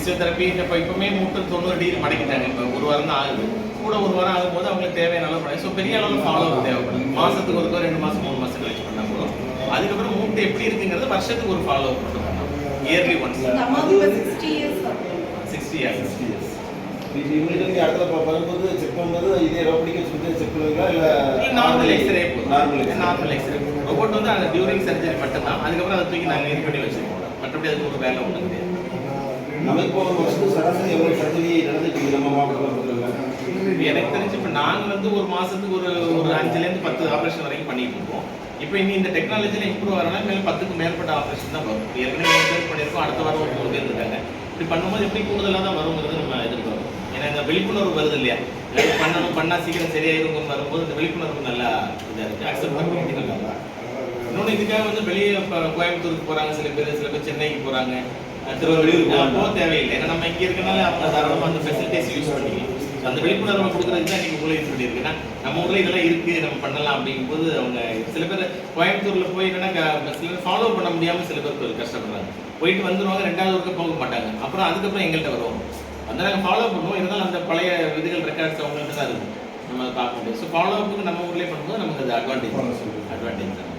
வீட்டில் இப்போ இப்போமே மூட்டை தொண்ணூறு டிகிரி மடக்கிட்டாங்க. இப்போ ஒரு வாரம் தான் ஆகுது. கூட ஒரு வாரம் ஆகும்போது அவங்களுக்கு தேவையான அளவு பண்ணி ஸோ பெரிய அளவில் ஃபாலோ தேவைப்படுது மாதத்துக்கு ஒருக்கா ரெண்டு மாதம் மூணு மாதம் கழிச்சு பண்ணால் போதும். அதுக்கப்புறம் மூட்டை எப்படி இருக்குங்கிறது வருஷத்துக்கு ஒரு ஃபாலோ மட்டும் பண்ணலாம் yearly once sixty years sixty years இவங்களுக்கு இடத்துல ப- வரும்போது செக் பண்ணும்போது இதே ரோபடிக்க சொல்லி செக் பண்ணுவீங்களா? இல்லை நார்மல் எக்ஸ்ரே நார்மல் போதும். நார்மல் எக்ஸ்ரே ரோபோட் வந்து அந்த டியூரிங் சர்ஜரி மட்டும்தான். அதுக்கப்புறம் அதை தூக்கி நாங்கள் இது பண்ணி வச்சுருக்கோம். மற்றபடி அதுக்கு ஒரு வேலை ஒன்றும் கிடையாது. நம்ம வருஷத்துக்கு சராசரி எவ்வளோ சர்ஜரி நடந்துட்டு நம்ம மாவட்டத்தில் எனக்கு தெரிஞ்சு இப்போ நாங்கள் வந்து ஒரு மாதத்துக்கு ஒரு ஒரு அஞ்சுலேருந்து பத்து ஆப்ரேஷன் வரைக்கும் பண்ணிட்டு இருக்கோம். இப்போ இனி இந்த டெக்னாலஜியில் இம்ப்ரூவ் வரனா மேலே பத்துக்கு மேற்பட்ட ஆப்ரேஷன் தான் வரும். ஏற்கனவே மூணு பேர் பண்ணியிருக்கோம் அடுத்த வாரம் ஒரு மூணு பேர் இருக்காங்க இப்படி பண்ணும்போது எப்படி கூடுதலாக தான் வருங்கிறது நம்ம எதிர்பார்க்கணும் ஏன்னா இந்த விழிப்புணர்வு வருது இல்லையா? பண்ணணும் பண்ணால் சீக்கிரம் சரியாயிருக்கும் வரும்போது இந்த விழிப்புணர்வு நல்லா இதாக இருக்குது அக்செப்ட் பண்ணி நல்லா இன்னொன்று இதுக்காக வந்து வெளியே கோயம்புத்தூருக்கு போகிறாங்க சில பேர் சில பேர் சென்னைக்கு போகிறாங்க திருவள்ளூர் போக தேவையில்லை. ஏன்னா நம்ம இங்கே இருக்கனால அவங்க தாராளமாக அந்த ஃபெசிலிட்டிஸ் யூஸ் பண்ணிக்கலாம். அந்த விழிப்புணர்வை கொடுக்குறதுக்கு தான் நீங்கள் உங்களை இது பண்ணியிருக்கேன்னா நம்ம ஊரில் இதெல்லாம் இருக்குது நம்ம பண்ணலாம் அப்படிங்கும்போது அவங்க சில பேர் கோயம்புத்தூரில் போய் என்னன்னா சில பேர் ஃபாலோ பண்ண முடியாமல் சில பேர் கொஞ்சம் கஷ்டப்படுறாங்க. போயிட்டு வந்துருவாங்க ரெண்டாவது போக மாட்டாங்க. அப்புறம் அதுக்கப்புறம் எங்கள்கிட்ட வருவோம் வந்து நாங்கள் ஃபாலோ பண்ணுவோம். இருந்தாலும் அந்த பழைய விதிகள் ரெக்கார்ட்ஸ் அவங்கள்ட்ட தான் இருக்கும். நம்ம அதை பார்க்க முடியும் ஸோ ஃபாலோ அப்புக்கு நம்ம ஊர்லேயே பண்ணும்போது நமக்கு அது அட்வான்டேஜ் அட்வான்டேஜ் தான்.